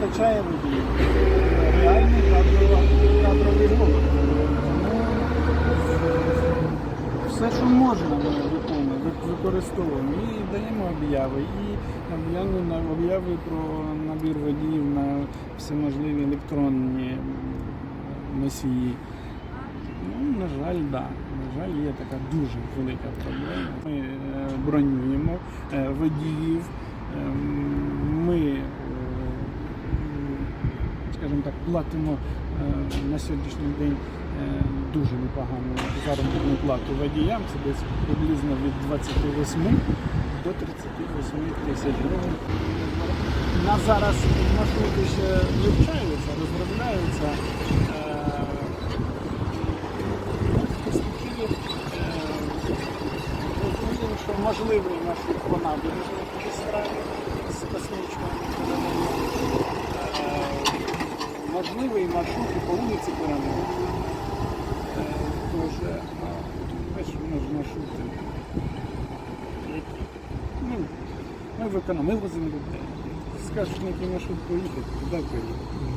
вистачає водіїв. Реальний кадровий голод. Тому все, що можна, ми виконуємо, використовуємо. І даємо обяви, і об'яви про набір водіїв на всеможливі електронні м, носії. Ну, на жаль, да. На жаль, є така дуже велика проблема. Ми е, бронюємо е, водіїв. Е, Ми, скажімо так, платимо е, на сьогоднішній день е, дуже непогану заробітну плату водіям. Це десь приблизно від 28 до 38 тисяч гривень. На зараз маршрути ще вивчаються, розробляються. Е, що можливий маршрут по набережній магістралі можливий маршрут по вулиці Пирамиди. Е, Тож, теж ми ж маршрути. Ну, ми виконуємо, ми возимо людей. Скажеш, на який маршрут поїхати, туди поїхати.